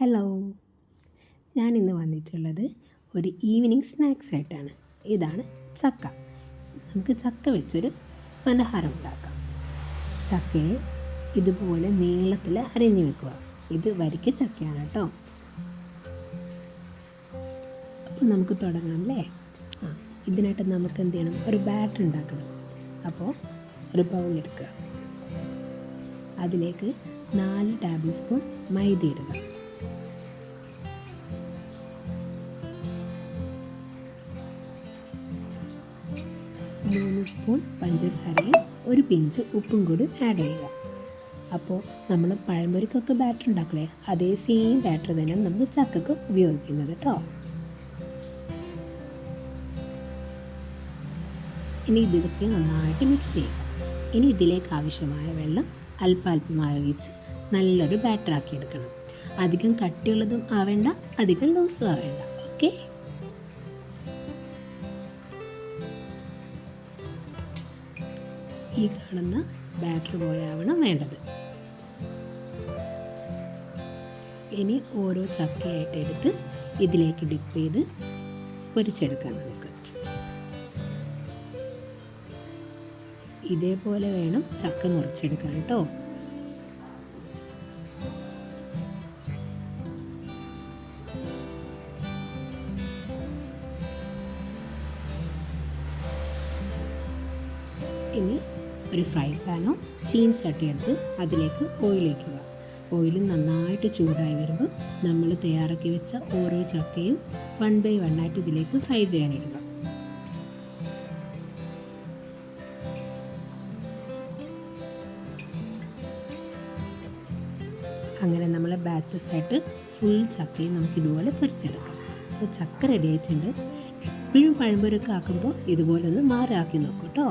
Hello ഞാൻ ഇന്ന് വന്നിട്ടുള്ളത് ഒരു ഈവനിങ് സ്നാക്സ് ആയിട്ടാണ്. ഇതാണ് ചക്ക. നമുക്ക് ചക്ക വെച്ചൊരു പലഹാരം ഉണ്ടാക്കാം. ചക്കയെ ഇതുപോലെ നീളത്തിൽ അരിഞ്ഞു വെക്കുക. ഇത് വരിക്ക ചക്കയാണ് കേട്ടോ. അപ്പോൾ നമുക്ക് തുടങ്ങാം അല്ലേ? ആ ഇതിനായിട്ട് നമുക്ക് എന്ത് ചെയ്യണം? ഒരു ബാറ്റർ ഉണ്ടാക്കണം. അപ്പോൾ ഒരു ബൗൾ എടുക്കുക. അതിലേക്ക് നാല് ടേബിൾ സ്പൂൺ മൈദ ഇടുക. മൂന്ന് സ്പൂൺ പഞ്ചസാരയും ഒരു പിഞ്ച് ഉപ്പും കൂടി ആഡ് ചെയ്യുക. അപ്പോൾ നമ്മൾ പഴംപൊരിക്കൊക്കെ ബാറ്റർ ഉണ്ടാക്കില്ലേ അതേ സെയിം ബാറ്റർ തന്നെയാണ് നമ്മൾ ചക്കക്ക് ഉപയോഗിക്കുന്നത് കേട്ടോ ഇനി ഇതൊക്കെ നന്നായിട്ട് മിക്സ് ചെയ്യുക. ഇനി ഇതിലേക്ക് ആവശ്യമായ വെള്ളം അല്പാൽപമായി ഒഴിച്ച് നല്ലൊരു ബാറ്റർ ആക്കി എടുക്കണം. അധികം കട്ടിയുള്ളതും ആവേണ്ട അധികം ലൂസും ആവേണ്ട. ഓക്കെ ഈ കാണുന്ന ബാറ്റർ പോലെയാവണം വേണ്ടത്. ഇനി ഓരോ ചക്കയായിട്ട് എടുത്ത് ഇതിലേക്ക് ഡിപ്പ് ചെയ്ത് പൊരിച്ചെടുക്കാം നമുക്ക്. ഇതേപോലെ വേണം ചക്ക മുറിച്ചെടുക്കാൻ കേട്ടോ. ഇനി ഒരു ഫ്രൈ പാനോ ചീൻ ചട്ടി എടുത്ത് അതിലേക്ക് ഓയിൽ വയ്ക്കുക ഓയിൽ നന്നായിട്ട് ചൂടായി വരുമ്പോൾ നമ്മൾ തയ്യാറാക്കി വെച്ച ഓരോ ചക്കയും വൺ ബൈ വൺ ആയിട്ട് ഇതിലേക്ക് ഫ്രൈ ചെയ്യാനിടുക അങ്ങനെ നമ്മൾ ബാച്ചസായിട്ട് ഫുൾ ചക്കയും നമുക്ക് ഇതുപോലെ പൊരിച്ചെടുക്കാം. അപ്പോൾ ചക്ക റെഡി ആയിട്ടുണ്ട്. എപ്പോഴും പഴംപൊരൊക്കെ ആക്കുമ്പോൾ ഇതുപോലെ ഒന്ന് മാറാക്കി നോക്കൂ കേട്ടോ.